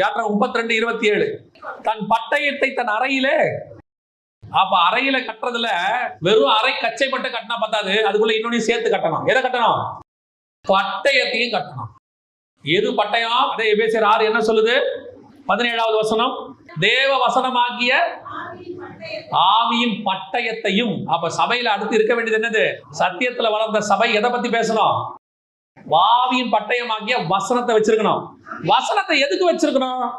யாத்திரை முப்பத்தி ரெண்டு இருபத்தி ஏழு. தன் பட்டயத்தை தன் அறையிலே அப்ப அறையில கட்டுறதுல வெறும் அறை கச்சை மட்டும் கட்டினா பத்தாது. அதுக்குள்ள இன்னொன்னு சேர்த்து கட்டணும். எதை கட்டணும்? பட்டயத்தையும் கட்டணும். எது பட்டயம்? அதே எபேசியர் ஆறு என்ன சொல்லுது? பதினேழாவது வசனம். தேவ வசனமாகிய ஆவியின் பட்டயத்தையும் அப்ப சபையில அடுத்து இருக்க வேண்டியது என்னது? சத்தியத்துல வளர்ந்த சபை எதை பத்தி பேசணும்? வாவியின் பட்டயமாகிய வசனத்தை வச்சிருக்கணும். வசனத்தை எதுக்கு வச்சிருக்கணும்?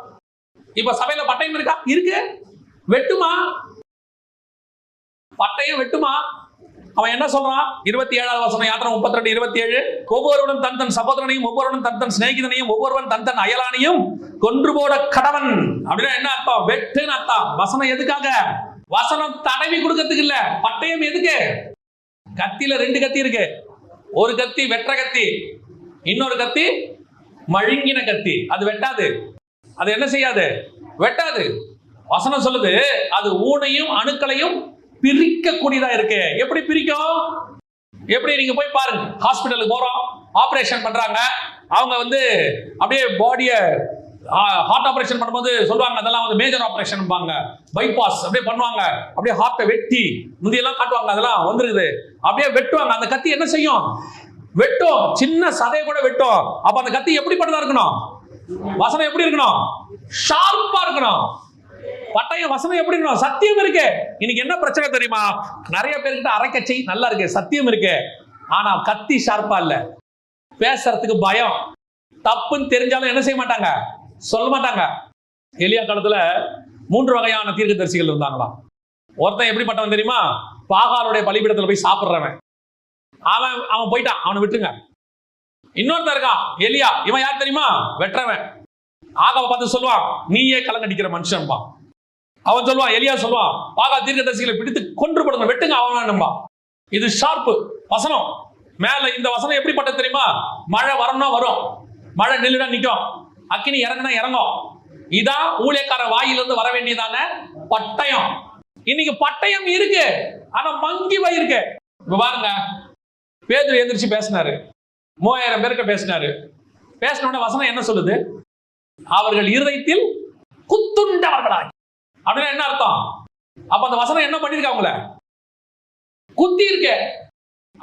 இப்ப சபையில பட்டயம் இருக்கா? இருக்கு. வெட்டுமா? பட்டயம் வெட்டுமா? அவன் என்ன சொல்றான்? இருபத்தி ஏழாவது வசனம் யாத்திரை முப்பத்தி ரெண்டு இருபத்தி ஏழு ஒவ்வொருவனும் தன் தன் சகோதரனையும் ஒவ்வொருவனும் தன் தன் சிநேகிதனையும் ஒவ்வொருவன் தன் தன் அயலானையும் கொன்று போட கடவன். அப்படின்னா என்ன அர்த்தம்? வெட்டுன்னு அர்த்தம். வசனம் எதுக்காக? வசனம் தடவி கொடுக்கறதுக்கு இல்ல. பட்டயம் எதுக்கு? கத்தியில ரெண்டு கத்தி இருக்கு. ஒரு கத்தி வெற்ற கத்தி இன்னொரு கத்தி மழுங்கின கத்தி. அது வெட்டாது. அது என்ன செய்யாது? வெட்டாது. வசனம் சொல்லுது அது ஊனையும் அணுக்களையும் பிரிக்கக்கூடியதா இருக்கு. எப்படி பிரிக்கும்? எப்படி? நீங்க போய் பாருங்க. ஹாஸ்பிட்டலுக்கு போறோம். ஆபரேஷன் பண்றாங்க. அவங்க வந்து அப்படியே பாடியை ஹார்ட் ஆபரேஷன் பண்ணும்போது சொல்லுவாங்க அதெல்லாம் வந்து மேஜர் ஆபரேஷன் பைபாஸ் அப்படியே பண்ணுவாங்க. அப்படியே ஹார்ட்டை வெட்டி முந்தியெல்லாம் காட்டுவாங்க அதெல்லாம் வந்துருக்குது அப்படியே வெட்டுவாங்க. அந்த கத்தி என்ன செய்யும்? வெட்டும். சின்ன சதையை கூட வெட்டும். அப்ப அந்த கத்தி எப்படி பண்ணதா இருக்கணும்? வசனம் எப்படி இருக்கணும்? ஷார்ப்பா இருக்கணும். பட்டயம் வசனம் எப்படி இருக்கணும்? சத்தியம் இருக்கு. இன்னைக்கு என்ன பிரச்சனை தெரியுமா? நிறைய பேர்கிட்ட அரைக்கச்சை நல்லா இருக்கு. சத்தியம் இருக்கு. ஆனா கத்தி ஷார்ப்பா இல்ல. பேசுறதுக்கு பயம். தப்புன்னு தெரிஞ்சாலும் என்ன செய்ய மாட்டாங்க? சொல்ல மாட்டாங்க. எளியா காலத்துல மூன்று வகையான தீர்க்க தரிசிகள் இருந்தாங்களாம். ஒருத்தன் எப்படிப்பட்டவன் தெரியுமா? பாகாலுடைய பலிபீடத்துல போய் சாப்பிடுறவன். அவன் அவன் போயிட்டான். அவனை விட்டுருங்க. இன்னொருத்தன் இருக்கான் எலியா. இவன் யார் தெரியுமா? வெட்டுறவன் ஆகாவை பார்த்து சொல்லுவான் நீயே கலங்கடிக்கிற மனுஷன்பா அவன் சொல்லுவான் எலியா சொல்லுவான் பாகா தீர்க்கதரிசிகளை பிடித்து கொன்று போடுங்க. வெட்டுங்க. அவன் நம்பா இது ஷார்ப்பு வசனம். மேல இந்த வசனம் எப்படிப்பட்டது தெரியுமா? மழை வரணும்னா வரும். மழை நில்லுனா நிற்கும் அக்கினி இறங்குனா இறங்கும். இதான் ஊழியக்கார வாயிலிருந்து வர வேண்டியதான பட்டயம். இன்னைக்கு பட்டயம் இருக்கு. ஆனா மங்கி போயிருக்கு இப்ப பாருங்க. பேதுரு எந்திரிச்சு பேசினாரு. மூவாயிரம் பேர்கிட்ட பேசினாரு. பேசின உடனே வசனம் என்ன சொல்லுது? அவர்கள் இருதயத்தில் குத்துண்டவர்களாய் அப்படின்னா என்ன அர்த்தம்? அப்ப அந்த வசனம் என்ன பண்ணிருக்க அவங்கள? குத்தி இருக்கு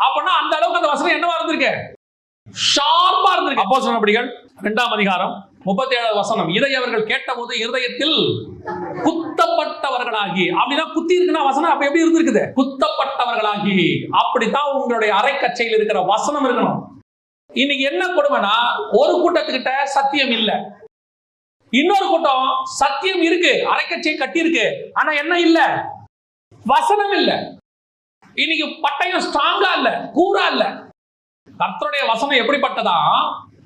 அப்பனா அந்த அளவுக்கு அந்த வசனம் என்னவா இருந்திருக்கு? ஷார்ப்பா இருந்திருக்கு. அப்போ சொன்னபடிகள் இரண்டாம் அதிகாரம் முப்பத்தி ஏழாவது வசனம் இதை அவர்கள் கேட்டபோது இருதயத்தில் குத்தப்பட்டவர்களாகி அப்படின்னா குத்தி இருக்குன்னா வசனம் அப்ப எப்படி இருந்திருக்குது? குத்தப்பட்டவர்களாகி அப்படித்தான் உங்களுடைய அரைக்கச்சையில் இருக்கிற வசனம் இருக்கணும். இன்னைக்கு என்ன கொடுமைனா ஒரு கூட்டத்துக்கிட்ட சத்தியம் இல்ல. இன்னொரு கூட்டம் சத்தியம் இருக்கு அரைக்கச்சை கட்டி இருக்கு ஆனா என்ன இல்ல? வசனம் இல்ல. இன்னைக்கு பட்டயம் ஸ்ட்ராங்கா இல்ல கூரா இல்ல. கர்த்தருடைய வசனம் எப்படிப்பட்டதா?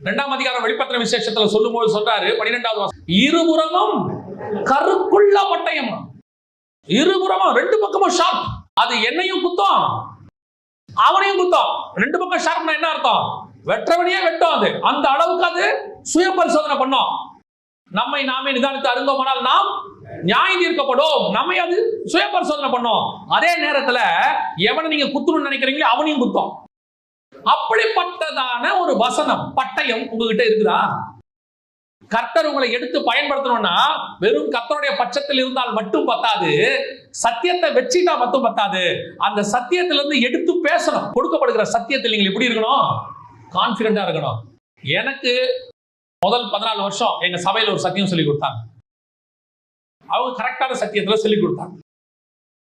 இரண்டாம் அதிகாரம் வெளிப்பத்திர விசேஷத்துல சொல்லும்போது சொல்றாரு பன்னிரெண்டாவது வசனம். இருபுறமும் கருக்குள்ள பட்டயம் இருபுறமும் ரெண்டு பக்கமும் ஷார்ப் அது என்னையும் குத்தம் அவனையும் குத்தம். ரெண்டு பக்கம் ஷார்ப்னா என்ன அர்த்தம்? வெற்றவனையே வெட்டும் அது. அந்த அளவுக்கு அது சுய பரிசோதனை பண்ணும். நம்மை நாமே நிதானித்து அருந்தோமானால் நாம் நியாயம் தீர்க்கப்படும். நம்மை அது சுய பரிசோதனை பண்ணும். அதே நேரத்துல எவனை நீங்க குத்தணும்னு நினைக்கிறீங்களோ அவனையும் குத்தம். அப்படிப்பட்டதான ஒரு வசனம் பட்டயம் உங்ககிட்ட இருக்குதா? கர்த்தர் உங்களை எடுத்து பயன்படுத்தணும்னா வெறும் கர்த்தருடைய பட்சத்தில் இருந்தால் மட்டும் பத்தாது சத்தியத்தை வச்சுட்டா மட்டும் பத்தாது. அந்த சத்தியத்திலிருந்து எடுத்து பேசணும். கொடுக்கப்படுகிற சத்தியத்தில் நீங்கள் எப்படி இருக்கணும்? கான்பிடண்டா இருக்கணும். எனக்கு முதல் பதினாலு வருஷம் எங்க சபையில ஒரு சத்தியம் சொல்லி கொடுத்தாங்க. அவங்க கரெக்டான சத்தியத்துல சொல்லி கொடுத்தாங்க.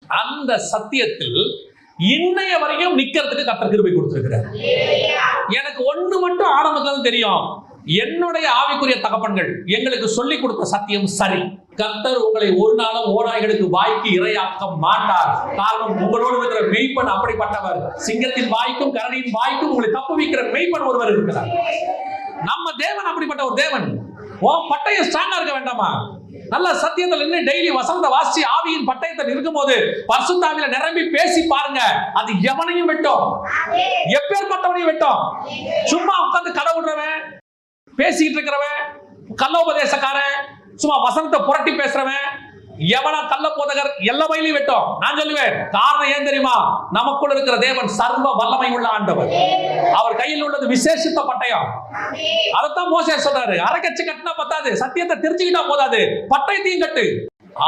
அந்த சத்தியத்தில் இன்னைய வரைக்கும் நிக்கிறதுக்கு கத்த கிருபை கொடுத்திருக்கிறார். எனக்கு ஒண்ணு மட்டும் ஆரம்பத்துல தெரியும். என்னுடைய ஆவிக்குரிய தகப்பன்கள் எங்களுக்கு சொல்லிக் கொடுத்த சத்தியம் சரி. கர்த்தர் உங்களை ஒரு நாளும் ஓநாய்களுக்கு வாய்க்கு இரையாக்க மாட்டார். காரணம் உங்களோடு இருக்கிற மெய்ப்பன் அப்படிப்பட்டவர். சிங்கத்தின் வாய்க்கும் கரணியின் வாய்க்கும் உங்களை தப்பு வைக்கிற மெய்ப்பன் ஒருவர் இருக்கிறார். நம்ம தேவன் அப்படிப்பட்ட ஒரு தேவன். ஓ பட்டையை ஸ்ட்ராங்கா இருக்க வேண்டாமா? நல்ல சத்தியத்தில் நின்று டெய்லி வசந்த வாசி ஆவியின் பட்டயத்தில் இருக்கும்போது பரிசுத்தாவில நிரம்பி பேசி பாருங்க. அது எவனையும் வெட்டும். எப்பேற்பட்டவனையும் வெட்டும். சும்மா உட்காந்து கதை விடுறவன் பேசிக்கிட்டு இருக்கிறவன் கள்ளோபதேசக்காரன் சும்மா வசனத்தை புரட்டி பேசுறவன் எவனா கள்ள போதகர் எல்லா வயலையும் வெட்டும். நான் சொல்லுவேன் காரணம் ஏன் தெரியுமா? நமக்குள்ள இருக்கிற தேவன் சர்வ வல்லமை உள்ள ஆண்டவர். அவர் கையில் உள்ளது விசேஷித்த பட்டயம். அதைத்தான் மோசே சொல்றாரு. அரைக்கச்சு கட்டினா பத்தாது சத்தியத்தை தெரிஞ்சுக்கிட்டா போதாது. பட்டயத்தையும் கட்டு.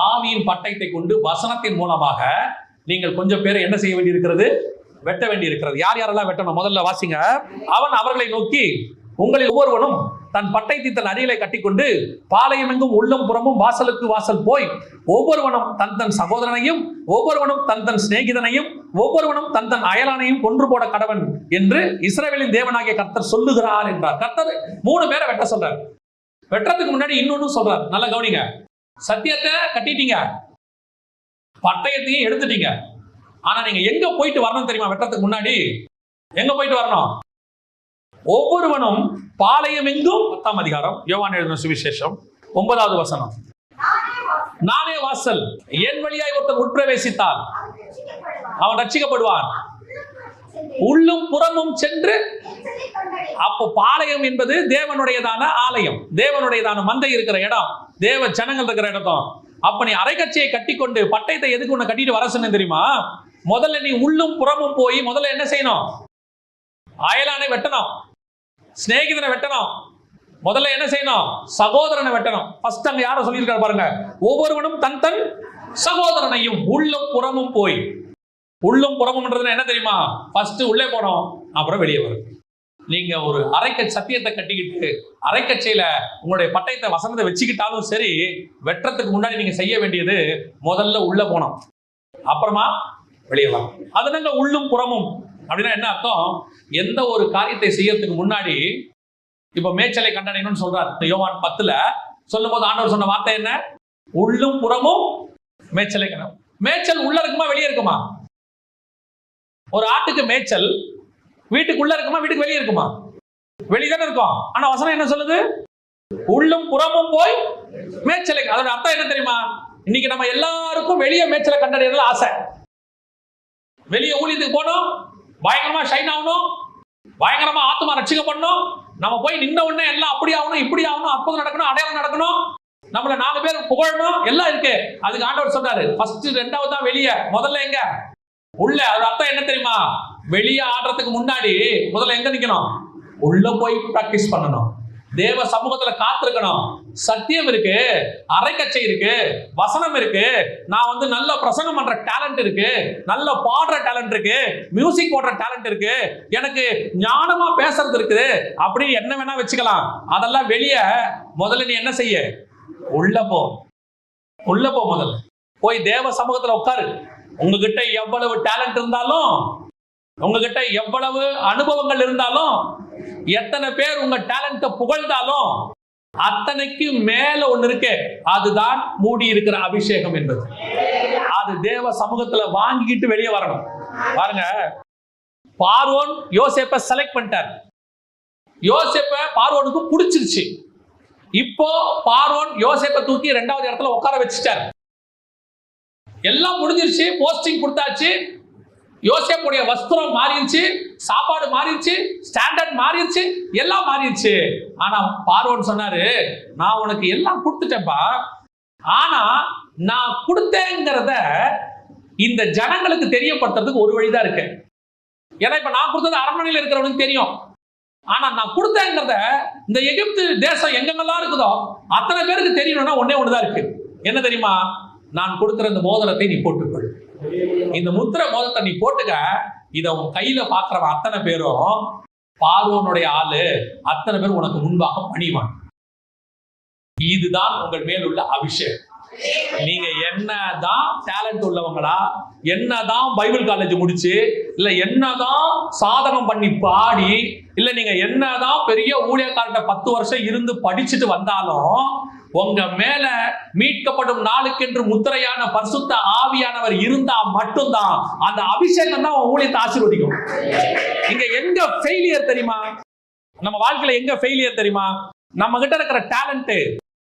ஆவியின் பட்டயத்தை கொண்டு வசனத்தின் மூலமாக நீங்கள் கொஞ்சம் பேரை என்ன செய்ய வேண்டியிருக்கிறது? வெட்ட வேண்டி இருக்கிறது யார் யாரெல்லாம் வெட்டணும்? முதல்ல வாசிங்க. அவன் அவர்களை நோக்கி உங்களில் ஒவ்வொருவனும் தன் பட்டை தன் அடியிலே கட்டிக்கொண்டு பாளையம் எங்கும் உள்ளம் புறமும் வாசலுக்கு வாசல் போய் ஒவ்வொருவனும் தன் தன் சகோதரனையும் ஒவ்வொருவனும் தன் தன் சிநேகிதனையும் ஒவ்வொருவனும் தன் தன் அயலானையும் கொன்று போட கடவன் என்று இஸ்ரேலின் தேவனாகிய கர்த்தர் சொல்லுகிறார் என்றார். கர்த்தர் மூணு பேரை வெட்ட சொல்றார். வெட்டுறதுக்கு முன்னாடி இன்னொன்னு சொல்றார். நல்லா கவனிங்க. சத்தியத்தை கட்டிட்டீங்க. பட்டயத்தையும் எடுத்துட்டீங்க. ஆனா நீங்க எங்க போயிட்டு வரணும் தெரியுமா? வெட்டுறதுக்கு முன்னாடி. எங்க போயிட்டு வரணும்? ஒவ்வொருவனும் பாளையம் எங்கும் பத்தாம் அதிகாரம். யோவான் எழுதின சுவிசேஷம் ஒன்பதாவது வசனம். நானே வாசல் என் வழியாய் ஒருத்தன் உட்பிரவேசித்தால் அவன் ரட்சிக்கப்படுவான் உள்ளும் புறமும் சென்று அப்போ பாளையம் என்பது தேவனுடையதான ஆலயம். தேவனுடையதான மந்தை இருக்கிற இடம். தேவ ஜனங்கள் இருக்கிற இடம் அப்ப நீ அரைக்கச்சையை கட்டிக்கொண்டு பட்டயத்தை எதுக்கு உன்னை கட்டிட்டு வர சொன்னேன் தெரியுமா? முதல்ல நீ உள்ளும் புறமும் போய் முதல்ல என்ன செய்யணும்? அயலானை வெட்டணும். சிநேகிதனை வெட்டணும். முதல்ல என்ன செய்யணும்? சகோதரனை வெட்டணும். ஃபர்ஸ்ட் அங்க யார சொல்லியிருக்காரு பாருங்க. ஒவ்வொருவனும் தன் தன் சகோதரனையும் உள்ளும் புறமும் போய். உள்ளும் புறமும்ன்றது என்ன தெரியுமா? ஃபர்ஸ்ட் உள்ளே போனோம் அப்புறம் வெளியே வரும். நீங்க ஒரு அரைக்க சத்தியத்தை கட்டிக்கிட்டு அரைக்கச்சையில உங்களுடைய பட்டயத்தை வசனத்தை வச்சுக்கிட்டாலும் சரி வெட்டுறதுக்கு முன்னாடி நீங்க செய்ய வேண்டியது முதல்ல உள்ள போனோம். அப்புறமா வெளியே வரும். அதனால உள்ளும் புறமும். அப்படின்னா என்ன அர்த்தம்? எந்த ஒரு காரியத்தை செய்யறதுக்கு முன்னாடி இப்ப மேய்ச்சலை கண்டடையணும்னு சொல்றார். யோவான் பத்துல சொல்லும் போது ஆண்டவர் சொன்ன வார்த்தை என்ன? உள்ளும் புறமும் மேய்ச்சலை கண்ட மேய்ச்சல் உள்ள இருக்குமா வெளியே இருக்குமா? ஒரு ஆட்டுக்கு மேய்ச்சல் வீட்டுக்குள்ள இருக்குமா வீட்டுக்கு வெளியே இருக்குமா? வெளியே இருக்கும். ஆனா வசனம் என்ன சொல்லுது? உள்ளும் புறமும் போய் மேய்ச்சலை அதோட அர்த்தம் என்ன தெரியுமா? இன்னைக்கு நம்ம எல்லாருக்கும் வெளியே மேய்ச்சலை கண்டறியறதுல ஆசை. வெளியே ஊழியத்துக்கு போகணும் பயங்கரமா ஷைன் ஆகணும். பயங்கரமா ஆத்மா ரட்சிக்கப்படணும். நம்ம போய் நின்ன உடனே எல்லாம் அப்படி ஆகணும் இப்படி ஆகணும் அற்புதம் நடக்கணும் அடையாளம் நடக்கணும். நம்மள நாலு பேர் புகழணும் எல்லாம் இருக்கு. அதுக்கு ஆண்டவர் சொன்னாரு ஃபர்ஸ்ட் ரெண்டாவது தான் வெளியே. முதல்ல எங்க? உள்ள. அது அர்த்தம் என்ன தெரியுமா? வெளியே ஆடுறதுக்கு முன்னாடி முதல்ல எங்க நிக்கணும்? உள்ள போய் பிராக்டிஸ் பண்ணணும். தேவ சமூகத்துல காத்திருக்கணும். சத்தியம் இருக்கு அரைக்கச்சை இருக்கு வசனம் இருக்கு நான் வந்து நல்ல பிரசங்கம் பண்ற டேலண்ட் இருக்கு நல்ல பாடுற டேலண்ட் இருக்கு மியூசிக் போடுற டேலண்ட் இருக்கு எனக்கு ஞானமா பேசுறது இருக்குது அப்படி என்ன வேணா வச்சுக்கலாம். அதெல்லாம் வெளியே முதல்ல நீ என்ன செய்ய? உள்ள போ. உள்ள போ முதல்ல. போய் தேவ சமூகத்துல உட்காரு. உங்ககிட்ட எவ்வளவு டேலண்ட் இருந்தாலும் உங்ககிட்ட எவ்வளவு அனுபவங்கள் இருந்தாலும் எத்தனை பேர் உங்க டேலண்ட புகழ்ந்தாலும் அத்தனைக்கு மேல ஒண்ணு இருக்கு அதுதான் மூடி இருக்கிற அபிஷேகம் என்பது. அது தேவ சமூகத்துல வாங்கிக்கிட்டு வெளியே வரணும். பாருங்க. பார்வோன் யோசேப்ப செலக்ட் பண்ணிட்டார். யோசேப்ப பார்வோனுக்கு பிடிச்சிருச்சு. இப்போ பார்வோன் யோசேப்ப தூக்கி ரெண்டாவது இடத்துல உட்கார வச்சுட்டார். எல்லாம் முடிஞ்சிருச்சு போஸ்டிங் கொடுத்தாச்சு. யோசேப்புடைய வஸ்திரம் மாறிடுச்சு சாப்பாடு மாறிடுச்சு ஸ்டாண்டர்ட் மாறிடுச்சு எல்லாம் மாறிடுச்சு. ஆனா பார்வன் சொன்னாரு நான் உனக்கு எல்லாம் கொடுத்துட்டேன்ப்பா ஆனா நான் கொடுத்தேங்கிறத இந்த ஜனங்களுக்கு தெரியப்படுத்துறதுக்கு ஒரு வழிதான் இருக்கு. ஏன்னா இப்ப நான் கொடுத்தது அரண்மனையில் இருக்கிறவனுக்கு தெரியும். ஆனா நான் கொடுத்தேங்கிறத இந்த எகிப்து தேசம் எங்கெங்கெல்லாம் இருக்குதோ அத்தனை பேருக்கு தெரியணும்னா ஒன்னே ஒண்ணுதான் இருக்கு. என்ன தெரியுமா? நான் கொடுக்குற இந்த மோதிரத்தை நீ போட்டுக்கொள். இந்த முத்திர மோதத்தை நீ போட்டுக்க. இத உன் கையில பாக்குறவன் அத்தனை பேரும் பார்வோனுடைய ஆளு. அத்தனை பேர் உனக்கு முன்பாக பணிவான். இதுதான் உங்கள் மேல் உள்ள அபிஷேகம். நீங்க என்னதான் டேலண்ட் உள்ளவங்களா என்னதான் பைபிள் காலேஜ் முடிச்சு இல்ல என்னதான் சாதகம் பண்ணி பாடி இல்ல நீங்க என்னதான் பெரிய ஊழியக்காரர்கிட்ட பத்து வருஷம் இருந்து படிச்சுட்டு வந்தாலும் உங்க மேல மீட்கப்படும் நாளுக்கென்று முத்திரையான பரிசுத்த ஆவியானவர் இருந்தா மட்டும்தான் அந்த அபிஷேகம் தான் உன் ஊழியத்தை ஆசீர்வதிக்கும். இங்க எங்க ஃபெயிலியர் தெரியுமா? நம்ம வாழ்க்கையில எங்க ஃபெயிலியர் தெரியுமா? நம்ம கிட்ட இருக்கிற டேலண்ட்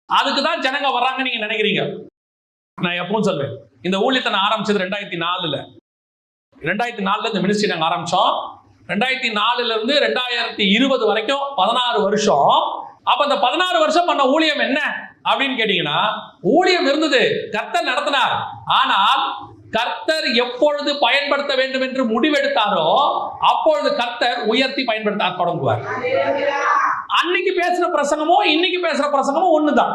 அதுக்கு தான் ஜனங்க வர்றாங்க நீங்க நினைக்கிறீங்க. நான் எப்பவும் சொல்வேன் இந்த ஊழியத்தை நான் ஆரம்பிச்சது ரெண்டாயிரத்தி நாலுல. ரெண்டாயிரத்தி நாலுல இந்த மினிஸ்ட்ரி நாங்க ஆரம்பிச்சோம். ரெண்டாயிரத்தி நாலுல இருந்து ரெண்டாயிரத்தி இருபது வரைக்கும் பதினாறு வருஷம் அப்ப அந்த பதினாறு வருஷம் பண்ண ஊழியம் என்ன அப்படின்னு கேட்டீங்கன்னா ஊழியம் இருந்தது கர்த்தர் நடத்தினார். ஆனால் கர்த்தர் எப்பொழுது பயன்படுத்த வேண்டும் என்று முடிவெடுத்தாரோ அப்பொழுது கர்த்தர் உயர்த்தி பயன்படுத்த தொடங்குவார். அன்னைக்கு பேசின பிரசங்கமோ இன்னைக்கு பேசுற பிரசங்கமோ ஒண்ணுதான்.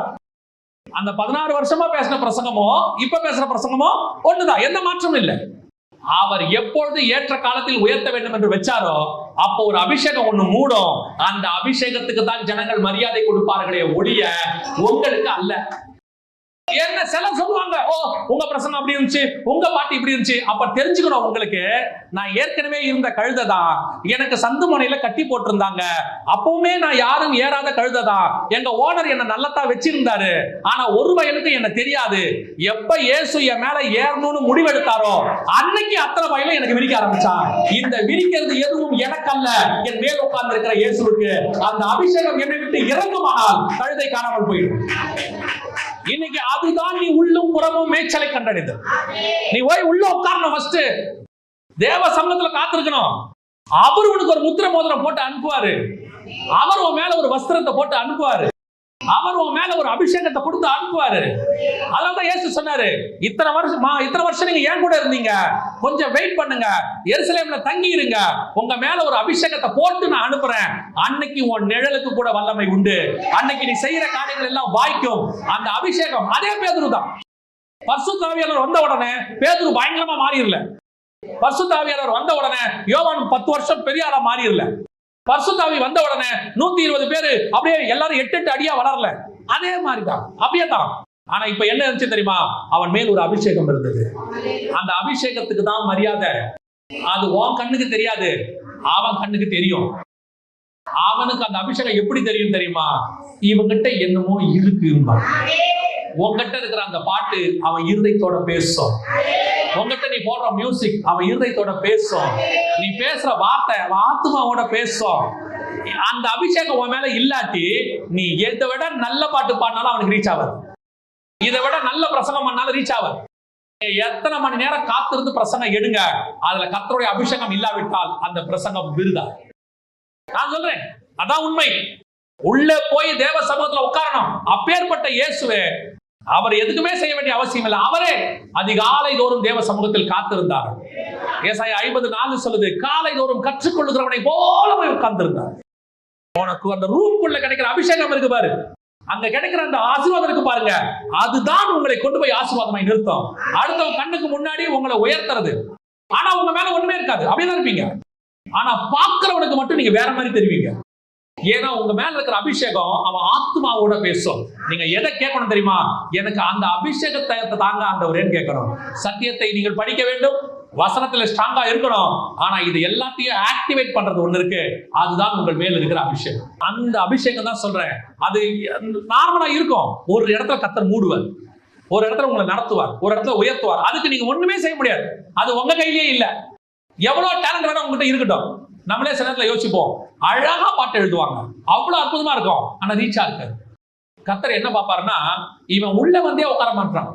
அந்த பதினாறு வருஷமா பேசின பிரசங்கமோ இப்ப பேசுற பிரசங்கமோ ஒண்ணுதான். எந்த மாற்றமும் இல்லை. அவர் எப்பொழுது ஏற்ற காலத்தில் உயர்த்த வேண்டும் என்று வச்சாரோ அப்போ ஒரு அபிஷேகம் ஒண்ணு மூடும். அந்த அபிஷேகத்துக்கு தான் ஜனங்கள் மரியாதை கொடுப்பார்களே ஒழிய உங்களுக்கு அல்ல. என்ன சில சொல்லுவாங்க? ஓ உங்க பிரசங்கம் அப்படி இருந்துச்சு உங்க பாட்டு இப்படி இருந்துச்சு. அப்ப தெரிஞ்சுக்கணும் உங்களுக்கு நான் ஏற்கனவே இருந்த கழுதை தான். எனக்கு சந்து முனையில கட்டி போட்டிருந்தாங்க. அப்பவுமே நான் யாரும் ஏறாத கழுதை தான். எங்க ஓனர் என்ன நல்லதா வச்சிருந்தாரு. ஆனா ஒரு வயலுக்கு என்ன தெரியாது. எப்ப இயேசு என் மேல ஏறணும்னு முடிவெடுத்தாரோ அன்னைக்கு அத்தனை வயலும் எனக்கு விரிக்க ஆரம்பிச்சான் இந்த விரிக்கிறது எதுவும் எனக்கல்ல. என் மேல் உட்கார்ந்து இருக்கிற இயேசுவுக்கு. அந்த அபிஷேகம் என்னை விட்டு இறங்குமானால் கழுதை காணாமல் போயிடும். இன்னைக்கு அதுதான் நீ உள்ளும் புறமும் மேய்ச்சலை கண்டறிது நீ போய் உள்ள உட்காரணும் ஃபர்ஸ்ட் தேவ சமூகத்துல காத்திருக்கணும். அவர் உனக்கு ஒரு முத்திர மோதிரம் போட்டு அனுப்புவாரு. அவர் உன் மேல ஒரு வஸ்திரத்தை போட்டு அனுப்புவாரு. அவர் உன் மேல ஒரு அபிஷேகத்தை கொடுத்து அனுப்புவாரு. அதனாலதான் இயேசு சொன்னாரு இத்தனை வருஷம் மா- இத்தனை வருஷம் நீங்க ஏன் கூட இருந்தீங்க. கொஞ்சம் வெயிட் பண்ணுங்க. எருசலேம்ல தங்கி இருங்க உங்க மேல ஒரு அபிஷேகத்தை போட்டு நான் அனுப்புறேன். அன்னைக்கு உன் நிழலுக்கு கூட வல்லமை உண்டு. அன்னைக்கு நீ செய்யற காரியங்கள் எல்லாம் வாய்க்கும். அந்த அபிஷேகம் அதே பேதுரு தான் பர்சுத்தாவியாளர் வந்த உடனே பேதுரு பயங்கரமா மாறிடல. பர்சுத்தாவியாளர் வந்த உடனே யோவான் பத்து வருஷம் பெரிய ஆளா மாறிடல. பர்சுத்தாவி வந்த உடனே நூத்தி இருபது பேரு அப்படியே எல்லாரும் எட்டு எட்டு அடியா வளரல. அதே மாதிரி தான் அப்படியே தான் ஆனா இப்ப என்ன இருந்துச்சு தெரியுமா? அவன் மேல் ஒரு அபிஷேகம் இருந்தது. அந்த அபிஷேகத்துக்கு தான் மரியாதை. அது உன் கண்ணுக்கு தெரியாது அவன் கண்ணுக்கு தெரியும். அவனுக்கு அந்த அபிஷேகம் எப்படி தெரியும் தெரியுமா? இவங்கிட்ட என்னமோ இருக்கும்பா உங்ககிட்ட இருக்கிற அந்த பாட்டு அவன் இருதயத்தோட பேசும். உங்ககிட்ட நீ போடுற மியூசிக் அவன் இருதயத்தோட பேசும். நீ பேசுற வார்த்தை அவன் ஆத்மாவோட பேசும். அந்த அபிஷேகம் உன் மேல இல்லாட்டி நீ எதை விட நல்ல பாட்டு பாடினாலும் அவனுக்கு ரீச் ஆகாது. இதை விட நல்ல பிரசங்கம் பண்ணாலும் ரீச் ஆகாது. எத்தனை மணி நேரம் காத்திருந்து பிரசங்கம் எடுங்க. அதுல கத்தருடைய அபிஷேகம் இல்லாவிட்டால் அந்த பிரசங்கம் விருதா? நான் சொல்றேன். அதான் உண்மை. உள்ள போய் தேவ சமூகத்துல உட்காரணும். அப்பேற்பட்ட இயேசுவே அவர் எதுக்குமே செய்ய வேண்டிய அவசியம் இல்லை. அவரே அதிகாலை தோறும் தேவ சமூகத்தில் காத்திருந்தார். ஏசாய் ஐம்பது நாலு சொல்லுது காலை தோறும் கற்றுக்கொள்ளுகிறவனை போல போய் உட்கார்ந்திருந்தார். உனக்கு அந்த ரூம்குள்ள கிடைக்கிற அபிஷேகம் இருக்கு பாரு. அங்க கிடைக்கிற அந்த ஆசீர்வாதம் இருக்கு பாருங்க. அதுதான் உங்களை கொண்டு போய் ஆசீர்வாதமாய் நிறுத்தும். அடுத்தவங்க கண்ணுக்கு முன்னாடி உங்களை உயர்த்துறது. ஆனா உங்க மேல ஒண்ணுமே இருக்காது. அப்படியே இருப்பீங்க. ஆனா பாக்குறவனுக்கு மட்டும் நீங்க வேற மாதிரி தெரிவிங்க. ஏன்னா உங்க மேல இருக்கிற அபிஷேகம் அவன் ஆத்மாவோட பேசும். நீங்க எதை கேட்கணும் தெரியுமா? எனக்கு அந்த அபிஷேகத்தை தாங்க ஆண்டவரேன்னு கேட்கணும். சத்தியத்தை நீங்கள் படிக்க வேண்டும். வசனத்துல ஸ்ட்ராங்கா இருக்கணும். ஆனா இது எல்லாத்தையும் ஆக்டிவேட் பண்றது ஒண்ணு இருக்கு. அதுதான் உங்கள் மேல் இருக்கிற அபிஷேகம். அந்த அபிஷேகம் தான் சொல்றேன். அது நார்மலா இருக்கும். ஒரு இடத்துல கத்தர் மூடுவார். ஒரு இடத்துல உங்களை நடத்துவார். ஒரு இடத்துல உயர்த்துவார். அதுக்கு நீங்க ஒண்ணுமே செய்ய முடியாது. அது உங்க கையிலேயே இல்ல. எவ்வளவு டேலண்ட் வேணா உங்ககிட்ட இருக்கட்டும். நம்மளே சில நேரத்துல யோசிப்போம். அழகா பாட்டு எழுதுவாங்க. அவ்வளவு அற்புதமா இருக்கும். ஆனா ரீச்சா இருக்காது கத்தர் என்ன பார்ப்பாருன்னா இவன் உள்ள வந்தே உட்கார மாட்டான்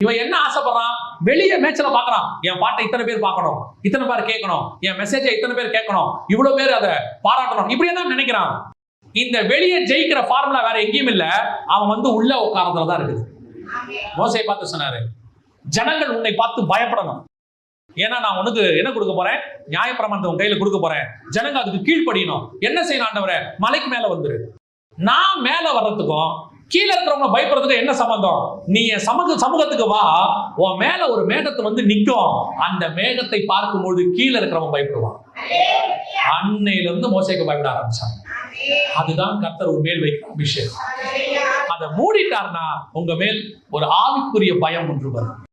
இவன் என்ன ஆசைப்படுறான்? வெளியே மேட்ச்ல பாக்குறான் என் பாட்டை இத்தனை பேர் பார்க்கணும். இத்தனை பேர் கேட்கணும். என் மெசேஜை இத்தனை பேர் கேட்கணும். இவ்வளவு பேர் அதை பாராட்டணும். இப்படியே தான் நினைக்கிறான். இந்த வெளியே ஜெயிக்கிற ஃபார்முலா வேற எங்கேயும் இல்ல. அவன் வந்து உள்ள உட்காரத்துல தான் இருக்குது. மோசையை பார்த்து சொன்னாரு ஜனங்கள் உன்னை பார்த்து பயப்படணும். ஏன்னா நான் உனக்கு என்ன கொடுக்க போறேன்? நியாயப்பிரமாணத்தை உன் கையில கொடுக்க போறேன். ஜனங்க அதுக்கு கீழ்ப்படியணும். என்ன செய்யணும் ஆண்டவரே? மலைக்கு மேல வந்துரு. நான் மேல வர்றதுக்கும் கீழே இருக்கிறவங்க பயப்படுறதுக்கு என்ன சம்பந்தம்? நீ என் சமூக சமூகத்துக்கு வா. உன் மேல ஒரு மேகத்தை வந்து நிற்கும் அந்த மேகத்தை பார்க்கும்பொழுது கீழே இருக்கிறவங்க பயப்படுவான். அன்னையில இருந்து மோசைக்கு பயப்பட ஆரம்பிச்சாங்க. அதுதான் கர்த்தர் ஒரு மேல் வைக்கிற அபிஷேகம். அதை மூடிட்டார்னா உங்க மேல் ஒரு ஆவிக்குரிய பயம் ஒன்று வரும்.